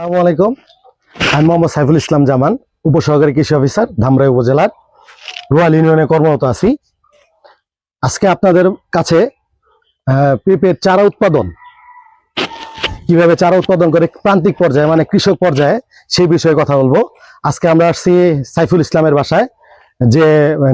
আসসালামু আলাইকুম। আমি মোহাম্মদ সাইফুল ইসলাম জামান, উপসহকারী কৃষি অফিসার, ধামরাই উপজেলার রুয়াল ইউনিয়নে কর্মরত আছি। আজকে আপনাদের কাছে পেঁপের চারা উৎপাদন। কীভাবে চারা উৎপাদন করে প্রান্তিক পর্যায়ে মানে কৃষক পর্যায়ে, সেই বিষয়ে কথা বলব। আজকে আমরা আসছি সাইফুল ইসলামের বাসায়, যে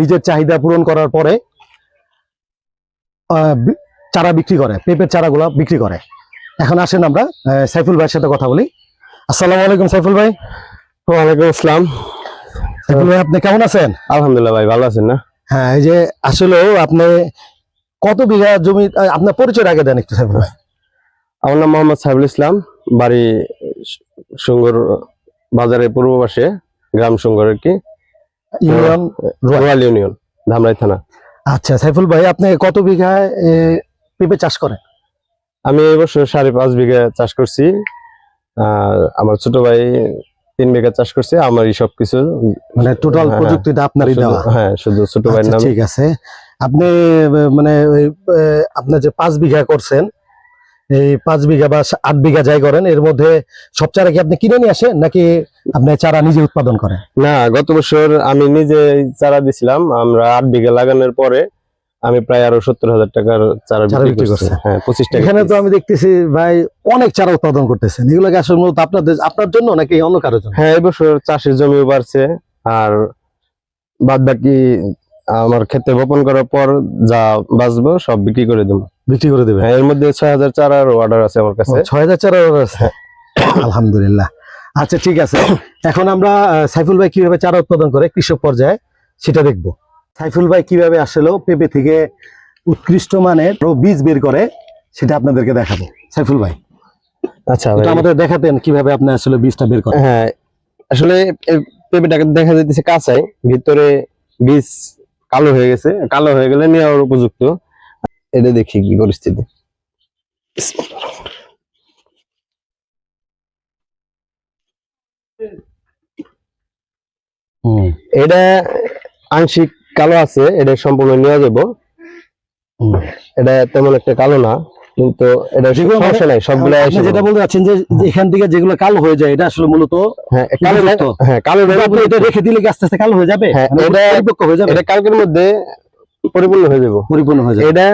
নিজের চাহিদা পূরণ করার পরে চারা বিক্রি করে, পেঁপের চারাগুলো বিক্রি করে। এখন আসেন আমরা সাইফুল ভাইয়ের সাথে কথা বলি। আসসালামু আলাইকুম সাইফুল ভাই। ওয়ালাইকুম আসসালাম। সাইফুল ভাই আপনি কেমন আছেন? আলহামদুলিল্লাহ ভাই ভালো আছেন না? হ্যাঁ এই যে আসলে আপনি কত বিঘা জমি আপনার পরিচয় আগে দেন একটু সাইফুল ভাই। আমার নাম মোহাম্মদ সাহেবুল ইসলাম বাড়ি সুঙ্গর বাজারের পূর্ব পাশে গ্রাম সুঙ্গর আর কি। ইউনিয়ন রোয়াল ইউনিয়ন ধামরাই থানা। আচ্ছা সাইফুল ভাই আপনি কত বিঘায় এ, পেঁপে চাষ করেন? আমি এই বছর সাড়ে পাঁচ বিঘা চাষ করছি। আমার ছোট ভাই তিন বিঘা চাষ করছে আমারই সবকিছু। মানে টোটাল হ্যাঁ, প্রযুক্তিটা আপনারই দেওয়া। হ্যাঁ শুধু ছোট ভাইয়ের আচ্ছা, নামে। ঠিক আছে। আপনি মানে ওই, আপনার যে পাঁচ বিঘা করছেন এই পাঁচ বিঘা বা আট বিঘা যাই করেন এর মধ্যে সব চারা কি আপনি কিনে নিয়ে আসেন নাকি আপনি চারা নিজে উৎপাদন করেন? না গত বছর আমি নিজে চারা দিছিলাম আমরা আট বিঘা লাগানোর পরে আমি প্রায় আরও সত্তর হাজার টাকার চারা বিক্রি করছি। হ্যাঁ পঁচিশ টাকা এখানে তো আমি দেখতেছি ভাই অনেক চারা উৎপাদন করতেছেন। এগুলোকে আসলে মূলত আপনাদের আপনার জন্য নাকি অন্য কারোর জন্য? হ্যাঁ এবছর চাষের জমিও বাড়ছে। আর বাদ বাকি আমার ক্ষেত্রে বপন করার পর যা বাঁচবো সব বিক্রি করে দেবো। বিক্রি করে দেবে হ্যাঁ, এর মধ্যে ছয় হাজার চারার অর্ডার আছে আমার কাছে। ছয় হাজার চারা অর্ডার আছে? আলহামদুলিল্লাহ। আচ্ছা ঠিক আছে। এখন আমরা সাইফুল ভাই কীভাবে চারা উৎপাদন করে কৃষক পর্যায়ে সেটা দেখব। সাইফুল ভাই কীভাবে আসলেও পেঁপে থেকে উৎকৃষ্ট মানের বীজ বের করে সেটা আপনাদেরকে দেখাবো। সাইফুল ভাই আচ্ছা আমাদের দেখাতেন কীভাবে আপনি আসলে বীজটা বের করেন। হ্যাঁ আসলে পেঁপেটাকে দেখা যাইতেছে কাঁচাই ভিতরে বীজ কালো হয়ে গেছে কালো হয়ে গেলে নেওয়ার উপযুক্ত। এটা দেখি কি পরিস্থিতি। হুম, এটা আংশিক কালো আছে এটা সম্পূর্ণ নেওয়া যাব। এটা তেমন একটা কালো না কিন্তু এটা যেগুলো মানে- সমস্যা নাই সবগুলো আপনি যেটা বলতে চাচ্ছেন যে এখান থেকে যেগুলো কালো হয়ে যায় এটা আসলে মূলত হ্যাঁ কালো হ্যাঁ কালো আপনি এটা রেখে দিলে কি আস্তে আস্তে কালো হয়ে যাবে? হ্যাঁ, মানে এটা- পরিপক্ক হয়ে যাবে? এটা কালকের মধ্যে পরিপূর্ণ হয়ে যাব। পরিপূর্ণ হয়ে যাবে। এটা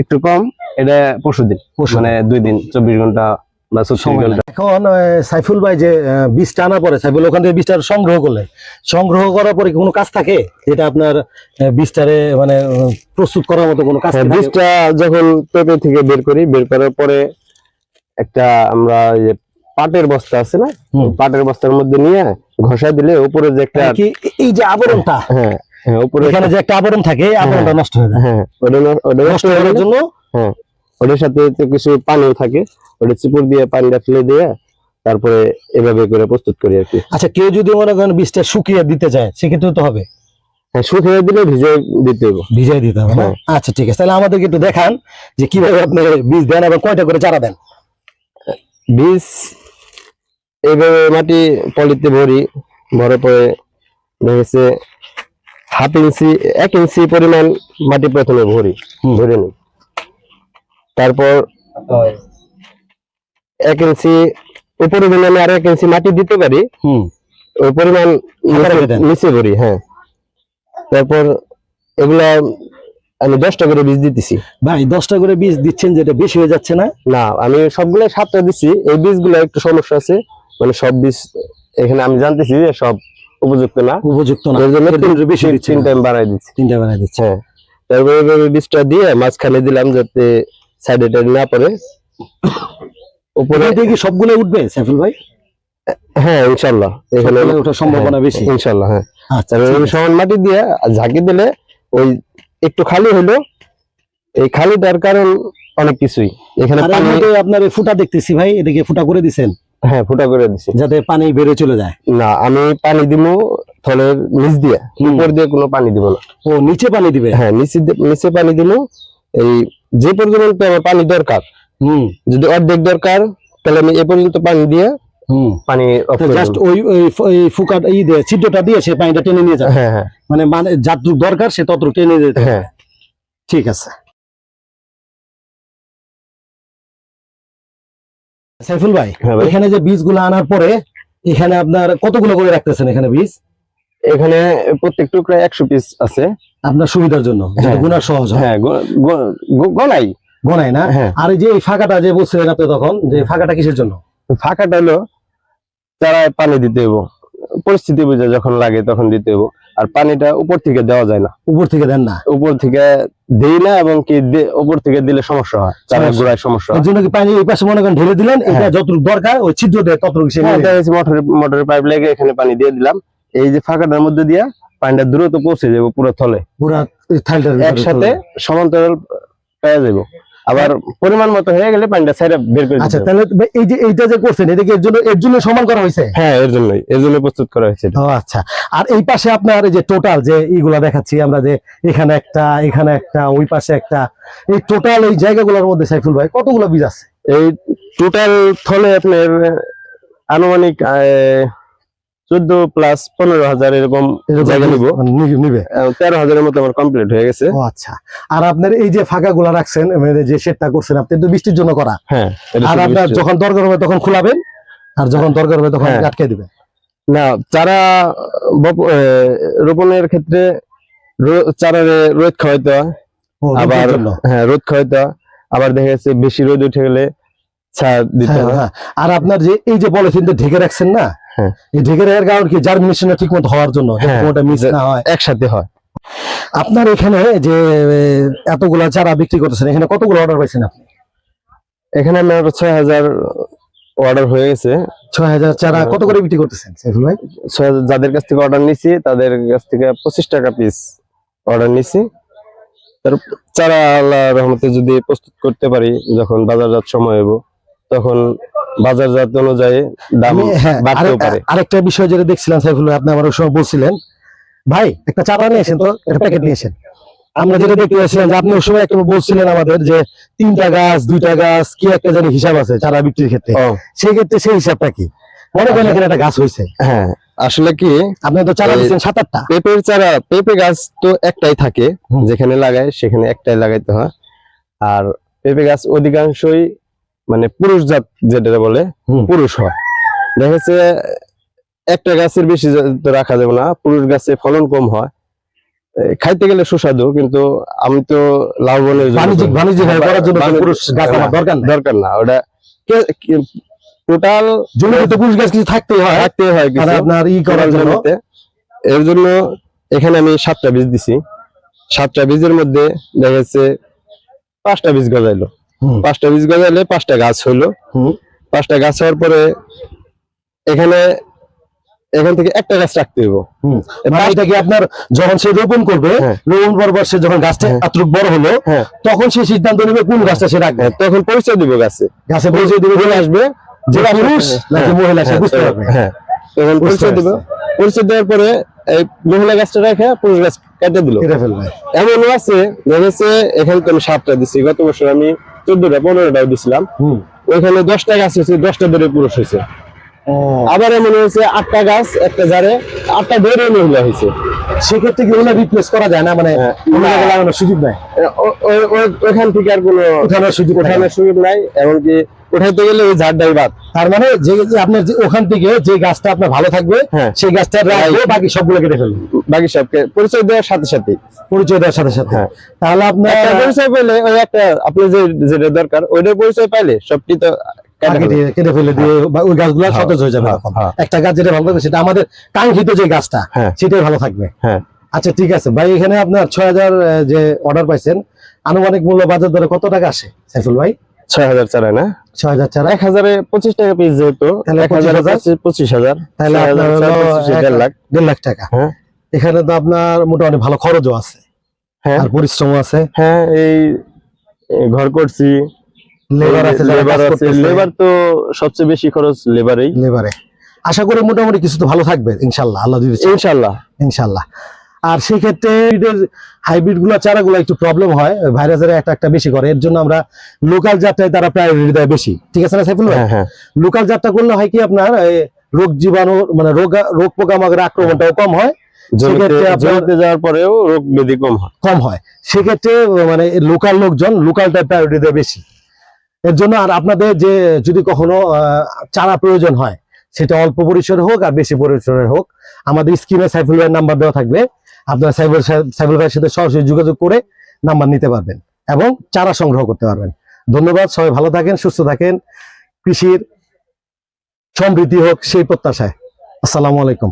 একটু কম এটা পরশু দিন মানে দুই দিন চব্বিশ ঘণ্টা এখন সাইফুল ভাই যে বীজটা আনার পরে সাইফুল ওখান থেকে বীজটা সংগ্রহ সংগ্রহ করার পরে কোনো কাজ থাকে? যেটা আপনার বীজটারে মানে প্রস্তুত করার মতো কোনো কাজ হ্যাঁ, বীজটা যখন পেঁপে থেকে বের করি বের করার পরে একটা আমরা পাটের বস্তা আছে না? পাটের বস্তার মধ্যে নিয়ে ঘষা দিলে উপরে যে একটা মানে এই যে আবরণটা? হ্যাঁ হ্যাঁ উপরে এখানে যে একটা আবরণ থাকে আবরণটা নষ্ট হয়ে যায়। হ্যাঁ ওটা নষ্ট নষ্ট হয়ে হয়ে জন্য ওটার সাথে কিছু পানিও থাকে। ওটা চিপুর দিয়ে পানিটা ফেলে দিয়ে তারপরে এভাবে করে প্রস্তুত করি আর কি। আচ্ছা কেউ যদি মনে করেন বীজটা শুকিয়ে দিতে চায় সেক্ষেত্রে তো হবে। হ্যাঁ শুকিয়ে দিলে ভিজে দিতে হবে ভিজিয়ে দিতে হবে। আচ্ছা ঠিক আছে। তাহলে আমাদেরকে একটু দেখান যে কীভাবে আপনি বীজ দেন এবং কয়টা করে চারা দেন। বীজ এইভাবে মাটি পলিতে ভরি ভরার পরে দেখেছে হাফ ইঞ্চি এক ইঞ্চি পরিমাণ মাটি প্রথমে ভরি ভরে নিই। তারপর এক ইঞ্চি উপরে দিলে আমি আর এক ইঞ্চি মাটি দিতে পারি। হুম। ওই পরিমাণ নিচে- ভরি হ্যাঁ। তারপর এগুলা আমি দশটা করে বীজ দিতেছি। ভাই দশটা করে বীজ দিচ্ছেন যেটা বেশি হয়ে যাচ্ছে না? না আমি সবগুলো সাতটা দিচ্ছি এই বীজগুলো একটু সমস্যা আছে। মানে সব বীজ এখানে আমি জানতেছি যে সব উপযুক্ত না। উপযুক্ত না। এর জন্য বেশি দিচ্ছেন তিন টাইম বাড়াই দিচ্ছি। তিনটা বানাই দিচ্ছে হ্যাঁ। তারপরে বীজটা দিয়ে মাঝখানে দিলাম যাতে সাইডে টাইডে না পড়ে। উপরে কি সবগুলো উঠবে সাইফুল ভাই? হ্যাঁ ইনশাল্লাহ। এখানে ওঠার সম্ভাবনা বেশি। ইনশাল্লাহ হ্যাঁ। আচ্ছা। সমান মাটি দিয়ে ঝাঁকি দিলে ওই একটু খালি হলো এই খালি দেওয়ার কারণ অনেক কিছুই। এখানে পানি আপনার ফুটা দেখতেছি ভাই এটাকে ফুটা করে দিছেন। হ্যাঁ ফুটা করে দিছি। যাতে পানি বেড়ে চলে যায়। না আমি পানি দিব থলের নিচ দিয়ে। উপর দিয়ে কোনো পানি দিব না। ও নিচে পানি দিবে? হ্যাঁ নিচে নিচে পানি দিব এই যে পরিমাণ পানি দরকার হুম। যদি অর্ধেক দরকার তাহলে আমি এ পর্যন্ত পানি দিয়ে পানি জাস্ট ওই ওই ফ- ই দিয়ে ছিদ্রটা দিয়ে সে পানিটা টেনে নিয়ে যাবে। হ্যাঁ হ্যাঁ। মানে মানে যতটুকু দরকার সে ততটুকু টেনে যেতে হ্যাঁ। ঠিক আছে। সাইফুল ভাই হ্যাঁ এখানে যে বীজগুলো আনার পরে এখানে আপনার কতগুলো করে রাখতেছেন এখানে বীজ? এখানে প্রত্যেক টুকরা একশো পিস আছে। আপনার সুবিধার জন্য। গুনার সহজ হ্যাঁ। গলাই গনায় না? হ্যাঁ। আর যে ফাঁকাটা যে বলছিলেন আপনি তখন যে ফাঁকাটা কিসের জন্য? ফাঁকাটা হলো চারায় পানি দিতে হইব। পরিস্থিতি বুঝে যখন লাগে তখন দিতে হইব। আর পানিটা উপর থেকে দেওয়া যায় না। উপর থেকে দেন না? উপর থেকে দেই না এবং কি উপর থেকে দিলে সমস্যা হয়। চারা। গোড়ায় সমস্যা হয়। জন্য কি পানি এই পাশে মনে করেন ঢেলে দিলেন? এটা হ্যাঁ। যতটুকু দরকার ওই ছিদ্র দেয় ততটুকু সে হ্যাঁ, যাচ্ছে মোটরের মোটরের পাইপ লেগে এখানে পানি দিয়ে দিলাম। এই যে ফাঁকাটার মধ্যে দিয়ে পানিটা দ্রুত পৌঁছে যাবে পুরো থলে। পুরা থালটার একসাথে সমান্তরাল পেয়ে যাব আবার পরিমাণ মতো হয়ে গেলে পানিটা সাইড বের করে আচ্ছা তাহলে এই যে এইটা যে করছেন এটা কি এর জন্য এর জন্য সমান করা হয়েছে? হ্যাঁ এর জন্যই এর জন্য প্রস্তুত করা হয়েছে। ও আচ্ছা। আর এই পাশে আপনার এই যে টোটাল যে এইগুলা দেখাচ্ছি আমরা যে এখানে একটা এখানে একটা ওই পাশে একটা এই টোটাল এই জায়গাগুলোর মধ্যে সাইফুল ভাই কতগুলো বীজ আছে? এই টোটাল থলে আপনার আনুমানিক চোদ্দ প্লাস পনেরো হাজার এরকম জায়গা নিব। নিবে তেরো হাজারের মতো আমার কমপ্লিট হয়ে গেছে। আচ্ছা। আর আপনার এই যে ফাঁকা গুলা রাখছেন মানে যে শেডটা করছেন আপনি তো বৃষ্টির জন্য করা। হ্যাঁ আর আপনার যখন দরকার হবে তখন খোলাবেন আর যখন দরকার হবে তখন হ্যাঁ। আটকে দিবেন। না চারা রোপণের ক্ষেত্রে চারারে রোদ খাওয়াইতে আবার হ্যাঁ রোদ খাওয়াইতে আবার দেখা যাচ্ছে বেশি রোদ উঠে গেলে হ্যাঁ, হয়। আর আপনার যে এই যে পলিথিনটা ঢেকে রাখছেন না। এই ঢেকে রাখার কারণ কি? জার্মিনেশনটা ঠিক মতো হওয়ার জন্য হ্যাঁ, কোনোটা মিস না হয়? একসাথে হয়। আপনার এখানে যে এতগুলা চারা বিক্রি করতেছেন এখানে কতগুলো অর্ডার পাইছেন আপনি? এখানে আমার ছয় হাজার অর্ডার হয়ে গেছে। ছয় হাজার চারা কত করে বিক্রি করতেছেন সাইফুল ভাই? ছয় হাজার যাদের কাছ থেকে অর্ডার নিছি তাদের কাছ থেকে পঁচিশ টাকা পিস অর্ডার নিছি। তার চারা আল্লাহ রহমতে যদি প্রস্তুত করতে পারি যখন বাজারজাত সময় হব তখন বাজারজাত অনুযায়ী দাম হ্যাঁ বাড়তেও পারে। আরেকটা বিষয় যেটা দেখছিলাম সাইফুল আপনি আমার সময় বলছিলেন। ভাই একটা চারা নিয়ে এসেন তো একটা প্যাকেট নিয়েছেন আমরা যেটা দেখতে পাচ্ছিলাম যে আপনি ওই সময় একটা বলছিলেন আমাদের যে তিনটা গাছ দুইটা গাছ কি একটা জানি হিসাব আছে চারা বিক্রির ক্ষেত্রে। সেই ক্ষেত্রে সেই হিসাবটা কি? মনে করেন এখানে একটা গাছ হয়েছে। হ্যাঁ আসলে কি আপনি তো চারা দিচ্ছেন সাত আটটা। পেঁপের চারা পেঁপে গাছ তো একটাই থাকে যেখানে লাগায় সেখানে একটাই লাগাইতে হয়। আর পেঁপে গাছ অধিকাংশই মানে পুরুষ জাত যেটা বলে পুরুষ হয়। দেখা যাচ্ছে একটা গাছের বেশি রাখা যাবে না পুরুষ গাছে ফলন কম হয়। খাইতে গেলে সুস্বাদু কিন্তু আমি তো লাভবানের বাণিজ্যিক বাণিজ্যিক করার জন্য পুরুষ গাছ আমার দরকার দরকার না। ওটা টোটাল জমিতে তো পুরুষ গাছ কিছু থাকতেই হয়। রাখতে হয় কিছু। আপনার ই করার জন্য। এর জন্য এখানে আমি সাতটা বীজ দিছি। সাতটা বীজের মধ্যে দেখা যাচ্ছে পাঁচটা বীজ গজাইলো। পাঁচটা বীজ গজাইলে পাঁচটা গাছ হইল হুম। পাঁচটা গাছ হওয়ার পরে এখানে এখান থেকে একটা গাছ রাখতে হইব। মানে এটা কি আপনার যখন সে রোপণ করবে হ্যাঁ। রোপণ পর্ব সে যখন গাছটা হ্যাঁ। এতটুকু বড় হলো হ্যাঁ। তখন সে সিদ্ধান্ত নেবে কোন গাছটা সে রাখবে। তখন পরিচয় দিব গাছে। গাছে পরিচয় দিবে বলে আসবে যে গাছ- পুরুষ নাকি মহিলা সে বুঝতে পারবে। তখন পরিচয় দিব। পরিচয় দেওয়ার পরে এই মহিলা গাছটা রেখে পুরুষ গাছ কেটে দিল। কেটে ফেলবে। এমনও আছে দেখা যাচ্ছে এখানে আমি সাতটা দিচ্ছি গত বছর আমি চোদ্দটা পনেরোটাও দিছিলাম। ওইখানে দশটা গাছ হয়েছে দশটা ধরে পুরুষ হয়েছে। আবার এমন হয়েছে আটটা গাছ একটা জারে আটটা ধরে মহিলা হয়েছে। সেক্ষেত্রে কি ওগুলো রিপ্লেস করা যায় না? মানে হ্যাঁ। লাগানোর সুযোগ নাই? ও- ও- ও- ওইখান থেকে আর কোনো ওঠানোর সুযোগ ওঠানোর সুযোগ নাই এমনকি উঠাইতে গেলে ওই ঝাড়টাই বাদ তার মানে যে আপনার ওখান থেকে যে গাছটা আপনার ভালো থাকবে হ্যাঁ। সেই গাছটা রাখবে বাকি সবগুলো কেটে ফেলবে বাকি সবকে পরিচয় দেওয়ার সাথে সাথে পরিচয় দেওয়ার সাথে সাথে হ্যাঁ। তাহলে আপনার পরিচয় পেলে ওই একটা আপনি যে যেটা দরকার ওইটার পরিচয় পাইলে সবটি তো কেটে ফেলে। দিয়ে ওই গাছগুলো হ্যাঁ, সতেজ যাবে তখন। হ্যাঁ। একটা গাছ যেটা ভালো থাকবে সেটা আমাদের কাঙ্ক্ষিত যে গাছটা। সেটাই ভালো থাকবে হ্যাঁ। আচ্ছা ঠিক আছে ভাই এখানে আপনার ছয় হাজার যে অর্ডার পাইছেন আনুমানিক মূল্য বাজার দরে কত টাকা আসে সাইফুল ভাই ছয় হাজার চারায় না? ছয় হাজার চারা। এক হাজারে পঁচিশ টাকা পিস যেহেতু এক হাজারে 25,000? পঁচিশ- পঁচিশ হাজার। তাহলে ছয় হাজার, আপনার ছয় হলো পঁচিশে এক- দেড় লাখ। দেড় লাখ টাকা। হ্যাঁ। এখানে তো আপনার মোটামুটি ভালো খরচও আছে। হ্যাঁ। আর পরিশ্রম আছে। হ্যাঁ এই এই ঘর করছি। লেবার আছে লেবার আছে। লেবার তো সবচেয়ে বেশি খরচ লেবারেই লেবারে আশা করি মোটামুটি কিছু তো ভালো থাকবে ইনশাল্লাহ। আল্লাহ ইনশাল্লাহ। ইনশাল্লাহ। আর সেক্ষেত্রে হাইব্রিডগুলা চারাগুলো একটু প্রবলেম হয় ভাইরাসের একটা একটা বেশি করে। এর জন্য আমরা লোকাল জাতটাই তারা প্রায়োরিটি দেয় বেশি। ঠিক আছে না সাইফুল ভাই? হ্যাঁ হ্যাঁ। লোকাল জাতটা করলে হয় কি আপনার রোগ জীবাণু মানে রোগ রোগ পোকামাকড়ের আক্রমণটাও কম হয়। জমিতে সেক্ষেত্রে যাওয়ার পরেও রোগ ব্যাধি কম হয়। কম হয়। সেক্ষেত্রে মানে লোকাল লোকজন লোকালটা প্রায়োরিটি দেয় বেশি। এর জন্য আর আপনাদের যে যদি কখনো আহ, চারা প্রয়োজন হয় সেটা অল্প পরিসরে হোক আর বেশি পরিসরে হোক আমাদের স্ক্রিনে সাইফুল ভাইয়ের নাম্বার দেওয়া থাকবে। আপনারা সাইবার সাইবার ভাইয়ের সাথে সরাসরি যোগাযোগ করে নাম্বার নিতে পারবেন এবং চারা সংগ্রহ করতে পারবেন। ধন্যবাদ, সবাই ভালো থাকেন, সুস্থ থাকেন। কৃষির সমৃদ্ধি হোক সেই প্রত্যাশায়। আসসালামু আলাইকুম।